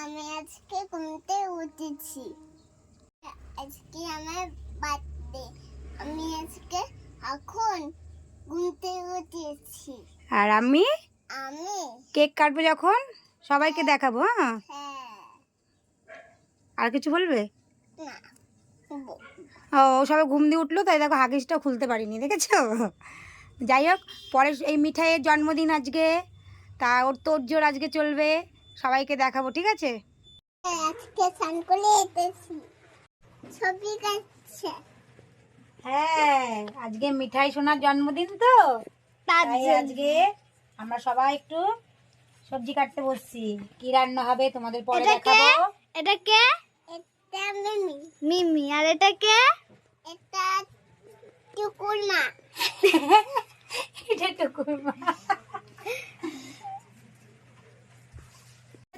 আমি আজকে ঘুমতে উঠেছি। আজকে আমার বার্থডে আমি আজকে এখন ঘুমতে উঠেছি। আর আমি? আমি। কেক কাটবো যখন? সবাইকে দেখাবো হ্যাঁ? হ্যাঁ। আর কিছু বলবে? না ও ও সবাই ঘুম দিয়ে উঠল তাই দেখো হাগিসটা খুলতে পারিনি দেখেছ? যাই হোক পরে এই মিঠাইয়ের জন্মদিন আজকে। তা ওর তোর জোর আজকে চলবে। সবাইকে দেখাবো ঠিক আছে? আজকে স্নান করে এসেছি। ছবি কাটছে। হ্যাঁ আজকে মিঠাই সোনার জন্মদিন তো। তাই আজকে আমরা সবাই একটু সবজি কাটতে বসছি। কি রান্না হবে তোমাদের পরে দেখাবো। এটা কে? এটা মিমি। মিমি আর এটা কে? এটা টুকুর মা। এটা টুকুর মা।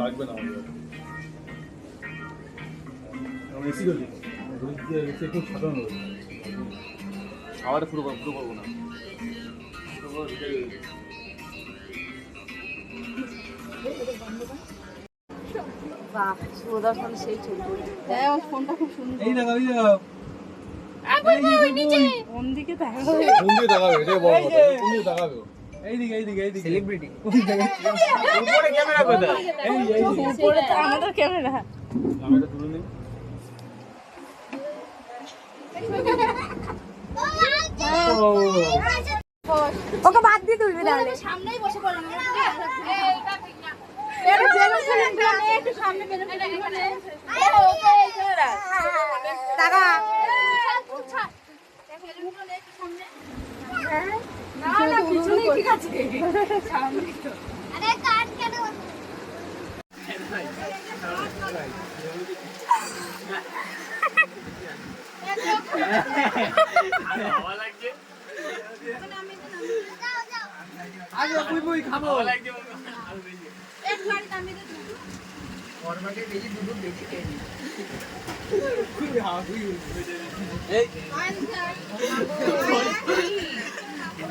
লাগবে না আমাদের আমি এসি ঘুরে খুব সাধারণ হবে খাওয়াটা পুরো পুরো করব না পুরো করে ঢুকে দিবি। এই দেখো, এই দেখো। এই যে কই? কোন দিকে তাকাবে এটাই বড় কোন দিকে তাকাবে ও? এইদিকে এইদিকে এইদিকে সেলিব্রিটি উপরে ক্যামেরা কোথায় এই এই উপরে তো আমাদের ক্যামেরা ক্যামেরা তুলে নিন ওকে বাদ দিয়ে তুলবি তাহলে খাব। ফরমাটে বেশি দুটো বেশি খেয়ে নি। খুবই হাবুই হয়েছে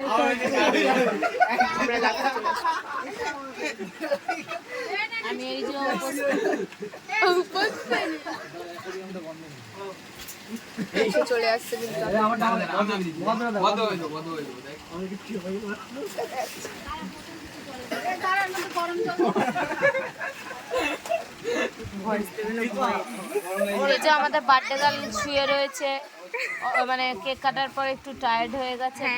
যাও এই যে আমাদের বার্থডে গার্ল শুয়ে রয়েছে। মানে কেক কাটার পর একটু টায়ার্ড হয়ে গেছে।